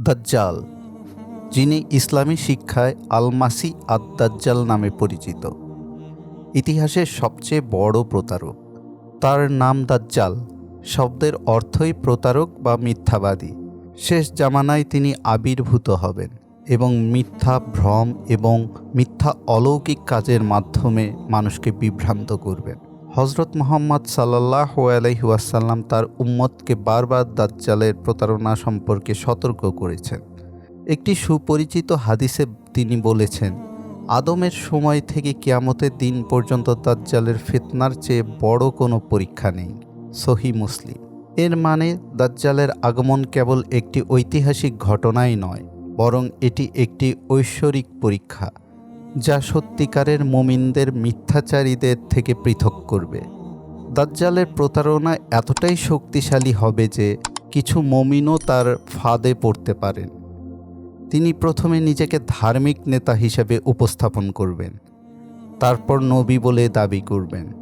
দাজ্জাল, যিনি ইসলামী শিক্ষায় আলমাসি আদ দাজ্জাল নামে পরিচিত। ইতিহাসের সবচেয়ে বড় প্রতারক। তার নাম দাজ্জাল, শব্দের অর্থই প্রতারক বা মিথ্যাবাদী। শেষ জামানায় তিনি আবির্ভূত হবেন এবং মিথ্যা, ভ্রম এবং মিথ্যা অলৌকিক কাজের মাধ্যমে মানুষকে বিভ্রান্ত করবেন। হজরত মোহাম্মদ সাল্লাহ আলাইহাসাল্লাম তার উম্মতকে বারবার দাজ্জালের প্রতারণা সম্পর্কে সতর্ক করেছেন। একটি সুপরিচিত হাদিসে তিনি বলেছেন, আদমের সময় থেকে কিয়ামতের দিন পর্যন্ত দাজ্জালের ফিতনার চেয়ে বড় কোনো পরীক্ষা নেই। সহি মুসলিম। এর মানে দাজ্জালের আগমন কেবল একটি ঐতিহাসিক ঘটনাই নয়, বরং এটি একটি ঐশ্বরিক পরীক্ষা। যা সত্যিকারের মুমিনদের মিথ্যাচারীদের থেকে পৃথক করবে। দাজ্জালের প্রতারণা এতটাই শক্তিশালী হবে যে কিছু মমিনও তার ফাঁদে পড়তে পারেন। তিনি প্রথমে নিজেকে ধার্মিক নেতা হিসেবে উপস্থাপন করবেন। তারপর নবী বলে দাবি করবেন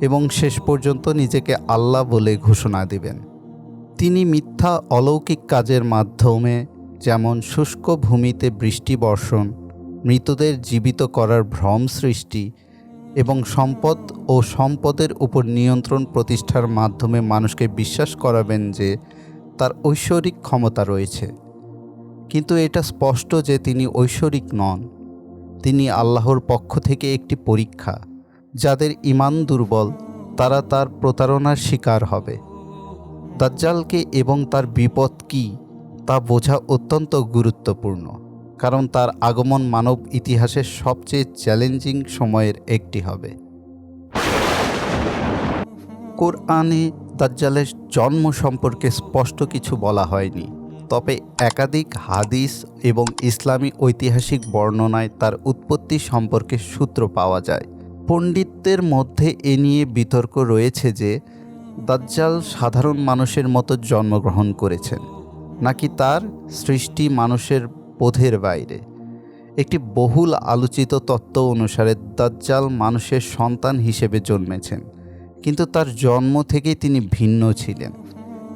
এবং শেষ পর্যন্ত নিজেকে আল্লাহ বলে ঘোষণা দেবেন। তিনি মিথ্যা অলৌকিক কাজের মাধ্যমে যেমন শুষ্ক ভূমিতে বৃষ্টি বর্ষণ মৃতদের জীবিত করার ভ্রম সৃষ্টি এবং সম্পদ ও সম্পদের উপর নিয়ন্ত্রণ প্রতিষ্ঠার মাধ্যমে মানুষকে বিশ্বাস করাবেন যে তার ঐশ্বরিক ক্ষমতা রয়েছে। কিন্তু এটা স্পষ্ট যে তিনি ঐশ্বরিক নন। তিনি আল্লাহর পক্ষ থেকে একটি পরীক্ষা, যাদের ইমান দুর্বল, তারা তার প্রতারণার শিকার হবে। দাজ্জালকে এবং তার বিপদ কী, তা বোঝা অত্যন্ত গুরুত্বপূর্ণ। কারণ তার আগমন মানব ইতিহাসের সবচেয়ে চ্যালেঞ্জিং সময়ের একটি হবে। কোরআনে দাজ্জালের জন্ম সম্পর্কে স্পষ্ট কিছু বলা হয়নি, তবে একাধিক হাদিস এবং ইসলামী ঐতিহাসিক বর্ণনায় তার উৎপত্তি সম্পর্কে সূত্র পাওয়া যায়। পণ্ডিতদের মধ্যে এ নিয়ে বিতর্ক রয়েছে যে, দাজ্জাল সাধারণ মানুষের মতো জন্মগ্রহণ করেছেন, নাকি তার সৃষ্টি মানুষের বোধের বাইরে। একটি বহুল আলোচিত তত্ত্ব অনুসারে দাজ্জাল মানুষের সন্তান হিসেবে জন্মেছেন, কিন্তু তার জন্ম থেকেই তিনি ভিন্ন ছিলেন।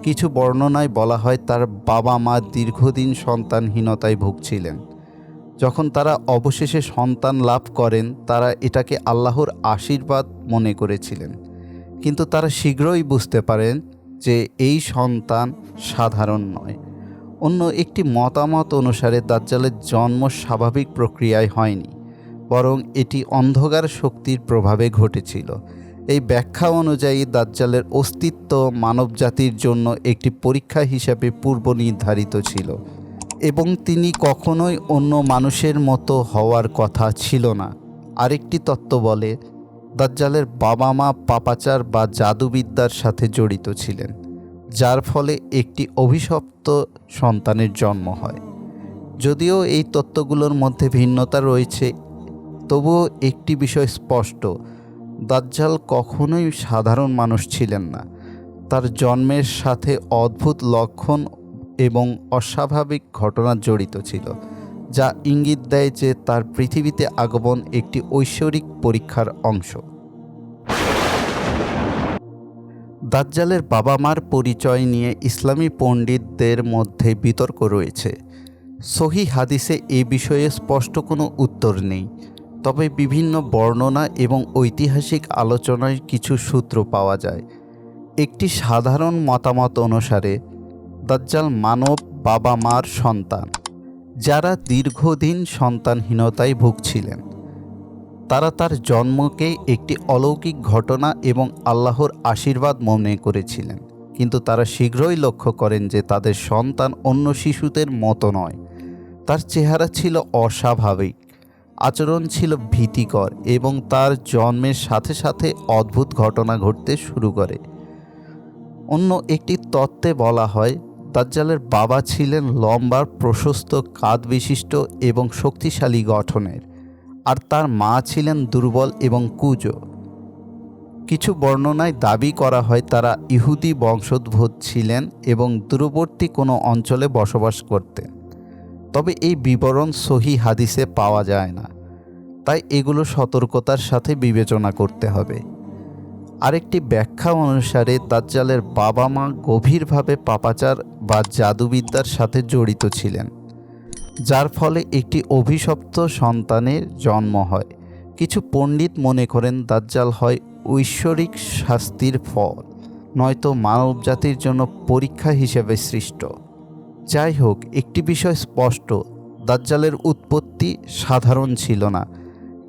কিছু বর্ণনায় বলা হয় তার বাবা মা দীর্ঘদিন সন্তানহীনতায় ভুগছিলেন। যখন তারা অবশেষে সন্তান লাভ করেন, তারা এটাকে আল্লাহর আশীর্বাদ মনে করেছিলেন। কিন্তু তারা শীঘ্রই বুঝতে পারেন যে এই সন্তান সাধারণ নয়। অন্য একটি মতামত অনুসারে দাজ্জালের জন্ম স্বাভাবিক প্রক্রিয়ায় হয়নি, বরং এটি অন্ধকার শক্তির প্রভাবে ঘটেছিল। এই ব্যাখ্যা অনুযায়ী দাজ্জালের অস্তিত্ব মানবজাতির জন্য একটি পরীক্ষা হিসাবে পূর্ব নির্ধারিত ছিল, এবং তিনি কখনোই অন্য মানুষের মতো হওয়ার কথা ছিল না। আরেকটি তত্ত্ব বলে, দাজ্জালের বাবা মা পাপাচার বা জাদুবিদ্যার সাথে জড়িত ছিলেন। যার ফলে একটি অভিশপ্ত সন্তানের জন্ম হয়। যদিও এই তত্ত্বগুলোর মধ্যে ভিন্নতা রয়েছে, তবুও একটি বিষয় স্পষ্ট, দাজ্জাল কখনোই সাধারণ মানুষ ছিলেন না। তার জন্মের সাথে অদ্ভুত লক্ষণ এবং অস্বাভাবিক ঘটনা জড়িত ছিল, যা ইঙ্গিত দেয় যে তার পৃথিবীতে আগমন একটি ঐশ্বরিক পরীক্ষার অংশ। দাজ্জালের বাবা মার পরিচয় নিয়ে ইসলামী পণ্ডিতদের মধ্যে বিতর্ক রয়েছে। সহি হাদিসে এ বিষয়ে স্পষ্ট কোনো উত্তর নেই, তবে বিভিন্ন বর্ণনা এবং ঐতিহাসিক আলোচনায় কিছু সূত্র পাওয়া যায়। একটি সাধারণ মতামত অনুসারে, দাজ্জাল মানব বাবা মার সন্তান, যারা দীর্ঘদিন সন্তানহীনতায় ভুগছিলেন। তারা তার জন্মকে একটি অলৌকিক ঘটনা এবং আল্লাহর আশীর্বাদ মনে করেছিলেন। কিন্তু তারা শীঘ্রই লক্ষ্য করেন যে তাদের সন্তান অন্য শিশুদের মতো নয়। তার চেহারা ছিল অস্বাভাবিক, আচরণ ছিল ভীতিকর এবং তার জন্মের সাথে সাথে অদ্ভুত ঘটনা ঘটতে শুরু করে। অন্য একটি তত্ত্বে বলা হয়, দাজ্জালের বাবা ছিলেন লম্বা, প্রশস্ত কাঁধ বিশিষ্ট এবং শক্তিশালী গঠনের। আর তার মা ছিলেন দুর্বল এবং কুজো। কিছু বর্ণনায় দাবি করা হয় তারা ইহুদি বংশোদ্ভূত ছিলেন এবং দূরবর্তী কোনো অঞ্চলে বসবাস করতেন। তবে এই বিবরণ সহি হাদিসে পাওয়া যায় না। তাই এগুলো সতর্কতার সাথে বিবেচনা করতে হবে। আরেকটি ব্যাখ্যা অনুসারে দাজ্জালের বাবা মা গভীরভাবে পাপাচার বা জাদুবিদ্যার সাথে জড়িত ছিলেন। যার ফলে একটি অভিশপ্ত সন্তানের জন্ম হয়। কিছু পণ্ডিত মনে করেন দাজ্জাল হয় ঐশ্বরিক শাস্তির ফল, নয়তো মানবজাতির জন্য পরীক্ষা হিসেবে সৃষ্ট। যাই হোক, একটি বিষয় স্পষ্ট, দাজ্জালের উৎপত্তি সাধারণ ছিল না।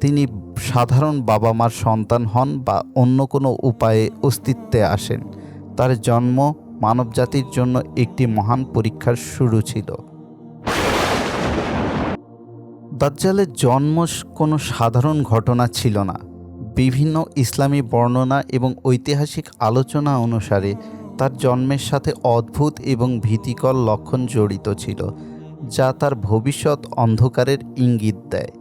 তিনি সাধারণ বাবা মার সন্তান হন বা অন্য কোনো উপায়ে অস্তিত্বে আসেন। তার জন্ম মানবজাতির জন্য একটি মহান পরীক্ষার শুরু ছিল। দাজ্জালের জন্ম কোনো সাধারণ ঘটনা ছিল না। বিভিন্ন ইসলামী বর্ণনা এবং ঐতিহাসিক আলোচনা অনুসারে তার জন্মের সাথে অদ্ভুত এবং ভীতিকর লক্ষণ জড়িত ছিল, যা তার ভবিষ্যৎ অন্ধকারের ইঙ্গিত দেয়।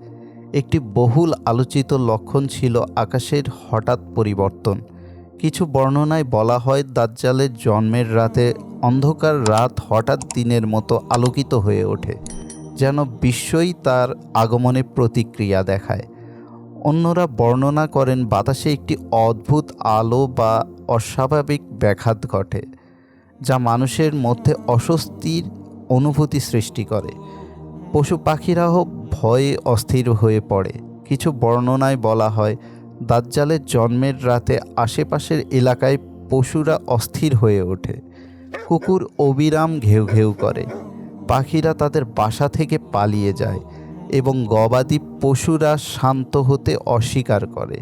একটি বহুল আলোচিত লক্ষণ ছিল আকাশের হঠাৎ পরিবর্তন। কিছু বর্ণনায় বলা হয়, দাজ্জালের জন্মের রাতে অন্ধকার রাত হঠাৎ দিনের মতো আলোকিত হয়ে ওঠে। যেন বিশ্বই তার আগমনে প্রতিক্রিয়া দেখায়। অন্যরা বর্ণনা করেন বাতাসে একটি অদ্ভুত আলো বা অস্বাভাবিক ব্যাঘাত ঘটে, যা মানুষের মধ্যে অস্বস্তির অনুভূতি সৃষ্টি করে। পশু পাখিরাও ভয়ে অস্থির হয়ে পড়ে। কিছু বর্ণনায় বলা হয়, দাজ্জালের জন্মের রাতে আশেপাশের এলাকায় পশুরা অস্থির হয়ে ওঠে। কুকুর অবিরাম ঘেউ ঘেউ করে। পাখিরা তাদের বাসা থেকে পালিয়ে যায় এবং গবাদি পশুরা শান্ত হতে অস্বীকার করে,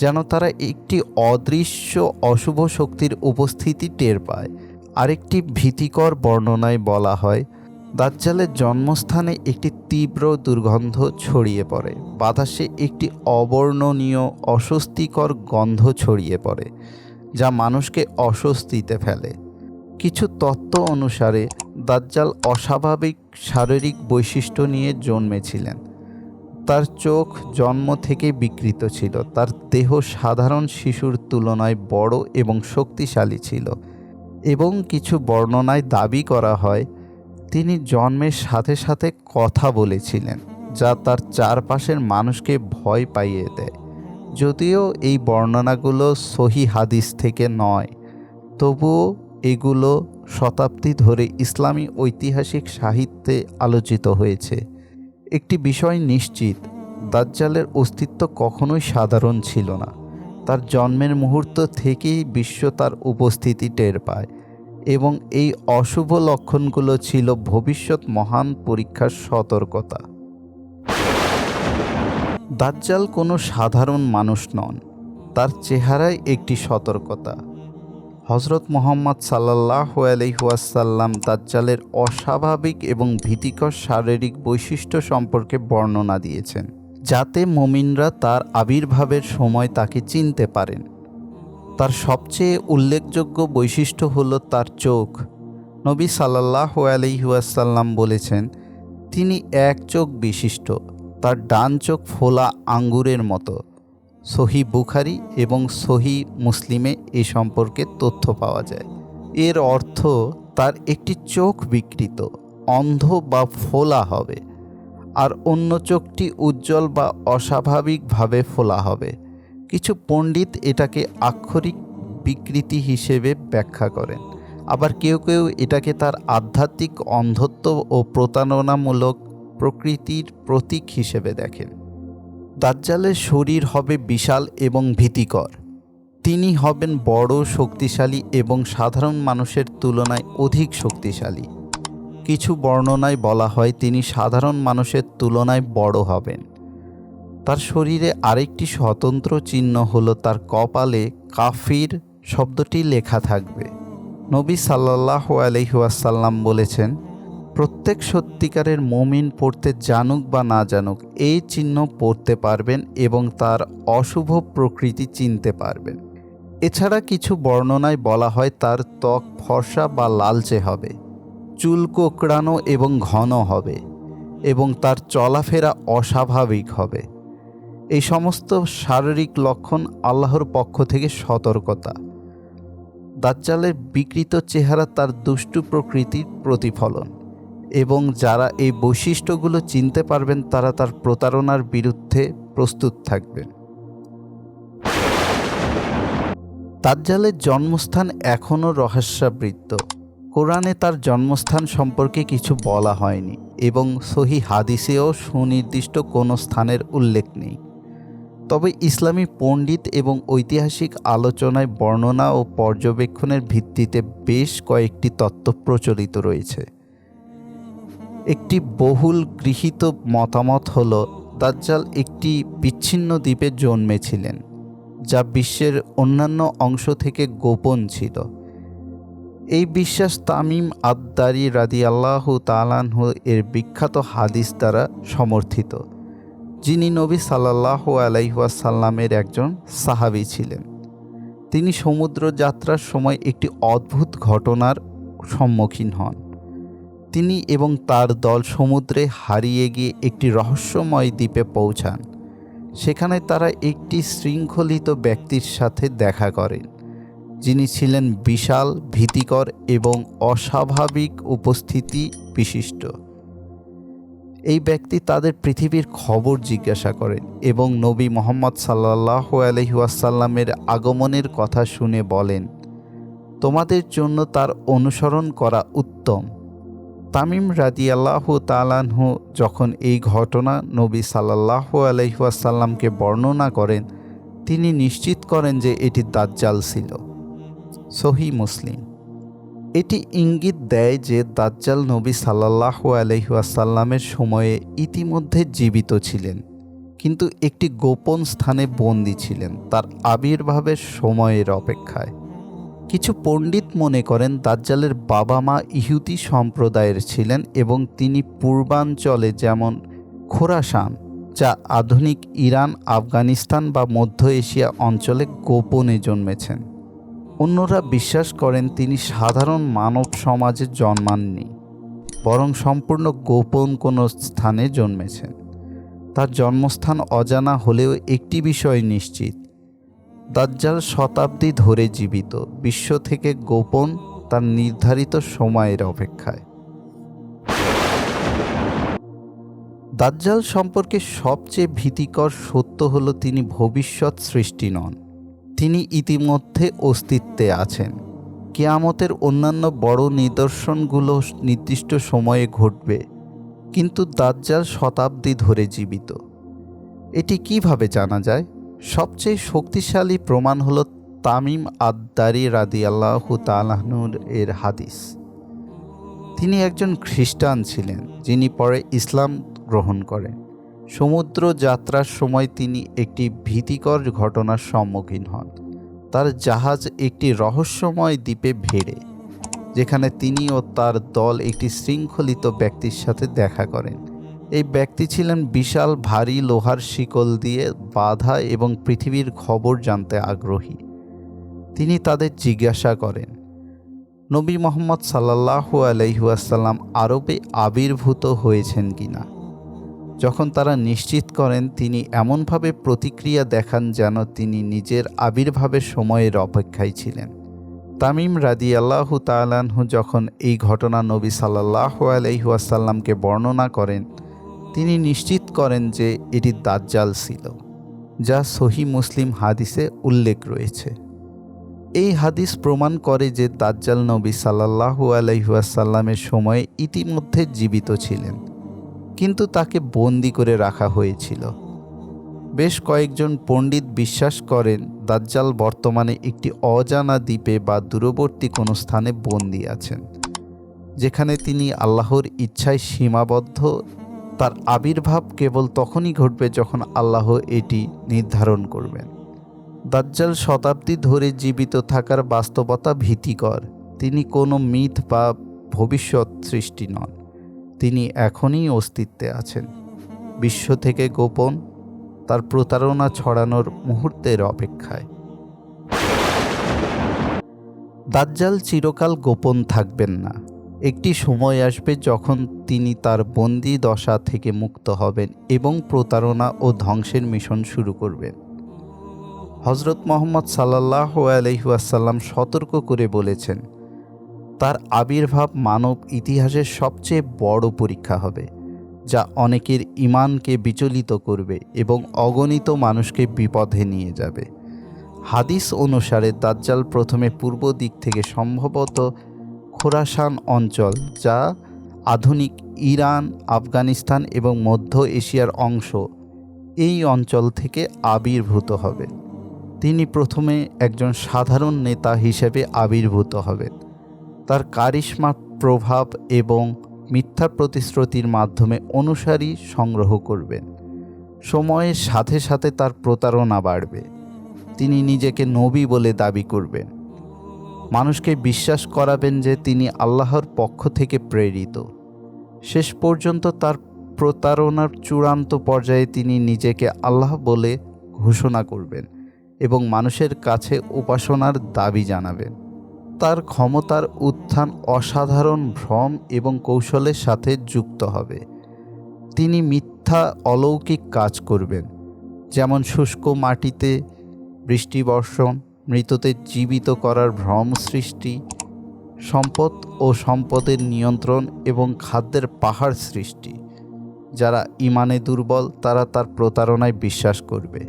যেন তারা একটি অদৃশ্য অশুভ শক্তির উপস্থিতি টের পায়। আরেকটি ভীতিকর বর্ণনায় বলা হয়, দাজ্জালের জন্মস্থানে একটি তীব্র দুর্গন্ধ ছড়িয়ে পড়ে। বাতাসে একটি অবর্ণনীয় অস্বস্তিকর গন্ধ ছড়িয়ে পড়ে, যা মানুষকে অস্বস্তিতে ফেলে। কিছু তত্ত্ব অনুসারে দাজ্জাল অস্বাভাবিক শারীরিক বৈশিষ্ট্য নিয়ে জন্মেছিলেন। তার চোখ জন্ম থেকে বিকৃত ছিল। তার দেহ সাধারণ শিশুর তুলনায় বড় এবং শক্তিশালী ছিল এবং কিছু বর্ণনায় দাবি করা হয়, তিনি জন্মের সাথে সাথে কথা বলেছিলেন, যা তার চারপাশের মানুষকে ভয় পাইয়ে দেয়। যদিও এই বর্ণনাগুলো সহি হাদিস থেকে নয়, তবুও এগুলো শতাব্দী ধরে ইসলামী ঐতিহাসিক সাহিত্যে আলোচিত হয়েছে। একটি বিষয় নিশ্চিত, দাজ্জালের অস্তিত্ব কখনোই সাধারণ ছিল না। তার জন্মের মুহূর্ত থেকেই বিশ্ব তার উপস্থিতি টের পায় এবং এই অশুভ লক্ষণগুলো ছিল ভবিষ্যৎ মহান পরীক্ষার সতর্কতা। দাজ্জাল কোনো সাধারণ মানুষ নন, তার চেহারায় একটি সতর্কতা। হজরত মোহাম্মদ সাল্লাহ আলহিহাসাল্লাম দাজ্জালের অস্বাভাবিক এবং ভীতিকর শারীরিক বৈশিষ্ট্য সম্পর্কে বর্ণনা দিয়েছেন, যাতে মমিনরা তার আবির্ভাবের সময় তাকে চিনতে পারেন। তার সবচেয়ে উল্লেখযোগ্য বৈশিষ্ট্য হল তার চোখ। নবী সাল্লাহ আলহিহাসাল্লাম বলেছেন, তিনি এক চোখ বিশিষ্ট, তার ডান চোখ ফোলা আঙ্গুরের মতো। সহি বুখারি এবং সহি মুসলিমে এ সম্পর্কে তথ্য পাওয়া যায়। এর অর্থ তার একটি চোখ বিকৃত, অন্ধ বা ফোলা হবে, আর অন্য চোখটি উজ্জ্বল বা অস্বাভাবিকভাবে ফোলা হবে। কিছু পণ্ডিত এটাকে আক্ষরিক বিকৃতি হিসেবে ব্যাখ্যা করেন। আবার কেউ কেউ এটাকে তার আধ্যাত্মিক অন্ধত্ব ও প্রতারণামূলক প্রকৃতির প্রতীক হিসেবে দেখেন। দাজ্জালের শরীর হবে বিশাল এবং ভীতিকর। তিনি হবেন বড় শক্তিশালী এবং সাধারণ মানুষের তুলনায় অধিক শক্তিশালী। কিছু বর্ণনায় বলা হয় তিনি সাধারণ মানুষের তুলনায় বড় হবেন। তার শরীরে আরেকটি স্বতন্ত্র চিহ্ন হলো তার কপালে কাফির শব্দটি লেখা থাকবে। নবী সাল্লাহ আলহিউসাল্লাম বলেছেন প্রত্যেক সত্যিকারের মমিন পড়তে জানুক বা না জানুক, এই চিহ্ন পড়তে পারবেন এবং তার অশুভ প্রকৃতি চিনতে পারবেন। এছাড়া কিছু বর্ণনায় বলা হয় তার ত্বক ফর্সা বা লালচে হবে, চুল কোকড়ানো এবং ঘন হবে এবং তার চলাফেরা অস্বাভাবিক হবে। এই সমস্ত শারীরিক লক্ষণ আল্লাহর পক্ষ থেকে সতর্কতা। দাজ্জালের বিকৃত চেহারা তার দুষ্টু প্রকৃতির প্রতিফলন। এবং যারা এই বৈশিষ্ট্যগুলো চিনতে পারবেন, তারা তার প্রতারণার বিরুদ্ধে প্রস্তুত থাকবেন। দাজ্জালের জন্মস্থান এখনও রহস্যাবৃত্ত। কোরআনে তার জন্মস্থান সম্পর্কে কিছু বলা হয়নি এবং সহি হাদিসেও সুনির্দিষ্ট কোনো স্থানের উল্লেখ নেই। তবে ইসলামী পণ্ডিত এবং ঐতিহাসিক আলোচনায় বর্ণনা ও পর্যবেক্ষণের ভিত্তিতে বেশ কয়েকটি তত্ত্ব প্রচলিত রয়েছে। একটি বহুল গৃহীত মতামত হল, দাজ্জাল একটি বিচ্ছিন্ন দ্বীপে জন্মেছিলেন, যা বিশ্বের অন্যান্য অংশ থেকে গোপন ছিল। এই বিশ্বাস তামিম আদ্দারি রাদি আল্লাহ তালানহ এর বিখ্যাত হাদিস দ্বারা সমর্থিত, যিনি নবী সাল্লাহ আলাইহাসাল্লামের একজন সাহাবি ছিলেন। তিনি সমুদ্র যাত্রার সময় একটি অদ্ভুত ঘটনার সম্মুখীন হন। তিনি এবং তার দল সমুদ্রে হারিয়ে গিয়ে একটি রহস্যময় দ্বীপে পৌঁছান। সেখানে তারা একটি শৃঙ্খলিত ব্যক্তির সাথে দেখা করেন, যিনি ছিলেন বিশাল, ভীতিকর এবং অস্বাভাবিক উপস্থিতি বিশিষ্ট। এই ব্যক্তি তাদের পৃথিবীর খবর জিজ্ঞাসা করেন এবং নবী মোহাম্মদ সাল্লাহ আলহিউসাল্লামের আগমনের কথা শুনে বলেন, তোমাদের জন্য তার অনুসরণ করা উত্তম। তামিম রাদিয়াল্লাহ তালানহু যখন এই ঘটনা নবী সাল্লাহ আলহিহাসাল্লামকে বর্ণনা করেন, তিনি নিশ্চিত করেন যে এটি দাজ্জাল ছিল। সহি মুসলিম। এটি ইঙ্গিত দেয় যে দাজ্জাল নবী সাল্লাহ আলহিহাসাল্লামের সময়ে ইতিমধ্যে জীবিত ছিলেন, কিন্তু একটি গোপন স্থানে বন্দী ছিলেন, তার আবির্ভাবের সময়ের অপেক্ষায়। কিছু পণ্ডিত মনে করেন দাজ্জালের বাবা মা ইহুদি সম্প্রদায়ের ছিলেন এবং তিনি পূর্বাঞ্চলে যেমন খোরাসান, যা আধুনিক ইরান, আফগানিস্তান বা মধ্য এশিয়া অঞ্চলে গোপনে জন্মেছেন। অন্যরা বিশ্বাস করেন তিনি সাধারণ মানব সমাজে জন্মাননি, বরং সম্পূর্ণ গোপন কোনো স্থানে জন্মেছেন। তার জন্মস্থান অজানা হলেও একটি বিষয় নিশ্চিত দাজ্জাল শতাব্দী ধরে জীবিত, বিশ্ব থেকে গোপন তার নির্ধারিত সময়ের অপেক্ষায়। দাজ্জাল সম্পর্কে সবচেয়ে ভীতিকর সত্য হল তিনি ভবিষ্যৎ সৃষ্টি নন। তিনি ইতিমধ্যে অস্তিত্বে আছেন। কেয়ামতের অন্যান্য বড় নিদর্শনগুলো নির্দিষ্ট সময়ে ঘটবে, কিন্তু দাজ্জাল শতাব্দী ধরে জীবিত। এটি কীভাবে জানা যায়? সবচেয়ে শক্তিশালী প্রমাণ হলো তামিম আদ্দারি রাদি আল্লাহ তালাহনুর এর হাদিস। তিনি একজন খ্রিস্টান ছিলেন, যিনি পরে ইসলাম গ্রহণ করেন। সমুদ্র যাত্রার সময় তিনি একটি ভীতিকর ঘটনার সম্মুখীন হন। তার জাহাজ একটি রহস্যময় দ্বীপে ভেড়ে, যেখানে তিনি ও তার দল একটি শৃঙ্খলিত ব্যক্তির সাথে দেখা করেন। এই ব্যক্তি ছিলেন বিশাল ভারী লোহার শিকল দিয়ে বাধা এবং পৃথিবীর খবর জানতে আগ্রহী। তিনি তাদের জিজ্ঞাসা করেন, নবী মোহাম্মদ সাল্লাহ আলহিউসাল্লাম আরবে আবির্ভূত হয়েছেন কিনা? যখন তারা নিশ্চিত করেন, তিনি এমনভাবে প্রতিক্রিয়া দেখান যেন তিনি নিজের আবির্ভাবের সময়ের অপেক্ষায় ছিলেন। তামিম রাদি আল্লাহ তালাহু যখন এই ঘটনা নবী সাল্লাহ আলহিউসাল্লামকে বর্ণনা করেন তিনি নিশ্চিত করেন যে এটি দাজ্জাল ছিল, যা সহি মুসলিম হাদিসে উল্লেখ রয়েছে। এই হাদিস প্রমাণ করে যে দাজ্জাল নবী সাল্লাহু আলহিহাসাল্লামের সময়ে ইতিমধ্যে জীবিত ছিলেন, কিন্তু তাকে বন্দি করে রাখা হয়েছিল। বেশ কয়েকজন পণ্ডিত বিশ্বাস করেন, দাজ্জাল বর্তমানে একটি অজানা দ্বীপে বা দূরবর্তী কোনো স্থানে বন্দি আছেন, যেখানে তিনি আল্লাহর ইচ্ছায় সীমাবদ্ধ তার আবির্ভাব কেবল তখনই ঘটবে যখন আল্লাহ এটি নির্ধারণ করবেন। দাজ্জাল শতাব্দী ধরে জীবিত থাকার বাস্তবতা ভীতিকর। তিনি কোনো মিথ বা ভবিষ্যৎ সৃষ্টি নন। তিনি এখনই অস্তিত্বে আছেন। বিশ্ব থেকে গোপন, তার প্রতারণা ছড়ানোর মুহূর্তের অপেক্ষায়। দাজ্জাল চিরকাল গোপন থাকবেন না। একটি সময় আসবে যখন তিনি তার বন্দি দশা থেকে মুক্ত হবেন এবং প্রতারণা ও ধ্বংসের মিশন শুরু করবেন। হজরত মোহাম্মদ সাল্লাহ আলহিউসাল্লাম সতর্ক করে বলেছেন, তার আবির্ভাব মানব ইতিহাসের সবচেয়ে বড় পরীক্ষা হবে, যা অনেকের ইমানকে বিচলিত করবে এবং অগণিত মানুষকে বিপদে নিয়ে যাবে। হাদিস অনুসারে দাজ্জাল প্রথমে পূর্ব দিক থেকে সম্ভবত খোরাসান অঞ্চল, যা আধুনিক ইরান, আফগানিস্তান এবং মধ্য এশিয়ার অংশ। এই অঞ্চল থেকে আবির্ভূত হবে। তিনি প্রথমে একজন সাধারণ নেতা হিসেবে আবির্ভূত হবেন। তার কারিশ্মা প্রভাব এবং মিথ্যা প্রতিশ্রুতির মাধ্যমে অনুসারী সংগ্রহ করবেন। সময়ের সাথে সাথে তার প্রতারণা বাড়বে। তিনি নিজেকে নবী বলে দাবি করবেন। মানুষকে বিশ্বাস করাবেন যে তিনি আল্লাহর পক্ষ থেকে প্রেরিত। শেষ পর্যন্ত তার প্রতারণার চূড়ান্ত পর্যায়ে তিনি নিজেকে আল্লাহ বলে ঘোষণা করবেন এবং মানুষের কাছে উপাসনার দাবি জানাবেন। তার ক্ষমতার উত্থান অসাধারণ ভ্রম এবং কৌশলের সাথে যুক্ত হবে। তিনি মিথ্যা, অলৌকিক কাজ করবেন, যেমন শুষ্ক মাটিতে বৃষ্টিবর্ষণ মৃতদের জীবিত করার ভ্রম সৃষ্টি, সম্পদ ও সম্পদের নিয়ন্ত্রণ এবং খাদ্যের পাহাড় সৃষ্টি। যারা ইমানে দুর্বল, তারা তার প্রতারণায় বিশ্বাস করবে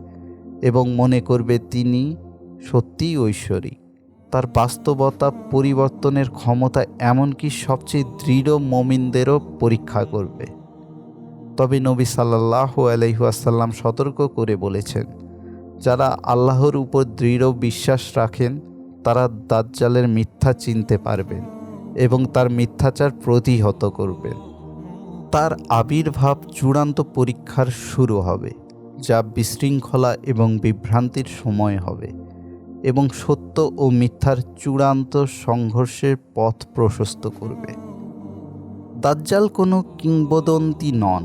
এবং মনে করবে তিনি সত্যিই ঐশ্বরী তার বাস্তবতা পরিবর্তনের ক্ষমতা এমনকি সবচেয়ে দৃঢ় মমিনদেরও পরীক্ষা করবে। তবে নবী সাল্লাহ আলহিহাসাল্লাম সতর্ক করে বলেছেন যারা আল্লাহর উপর দৃঢ় বিশ্বাস রাখেন, তারা দাজ্জালের মিথ্যা চিনতে পারবেন এবং তার মিথ্যাচার প্রতিহত করবেন। তার আবির্ভাব চূড়ান্ত পরীক্ষার শুরু হবে, যা বিশৃঙ্খলা এবং বিভ্রান্তির সময় হবে এবং সত্য ও মিথ্যার চূড়ান্ত সংঘর্ষের পথ প্রশস্ত করবে। দাজ্জাল কোনো কিংবদন্তি নন,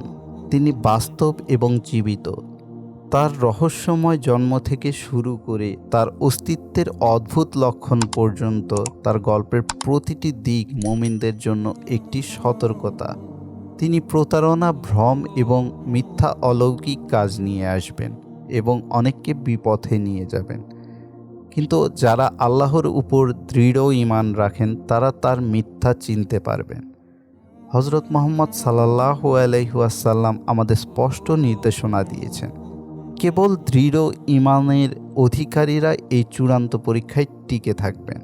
তিনি বাস্তব এবং জীবিত। তার রহস্যময় জন্ম থেকে শুরু করে তার অস্তিত্বের অদ্ভুত লক্ষণ পর্যন্ত তার গল্পের প্রতিটি দিক মোমিনদের জন্য একটি সতর্কতা। তিনি প্রতারণা, ভ্রম এবং মিথ্যা অলৌকিক কাজ নিয়ে আসবেন এবং অনেককে বিপথে নিয়ে যাবেন। কিন্তু যারা আল্লাহর উপর দৃঢ় ইমান রাখেন, তারা তার মিথ্যা চিনতে পারবেন। হজরত মোহাম্মদ সাল্লাহ আলহিহাসাল্লাম আমাদের স্পষ্ট নির্দেশনা দিয়েছেন কেবল দৃঢ় ইমানের অধিকারীরা এই চূড়ান্ত পরীক্ষায় টিকে থাকবেন।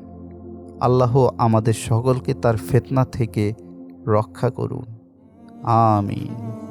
আল্লাহ আমাদের সকলকে তার ফেতনা থেকে রক্ষা করুন। আমিন।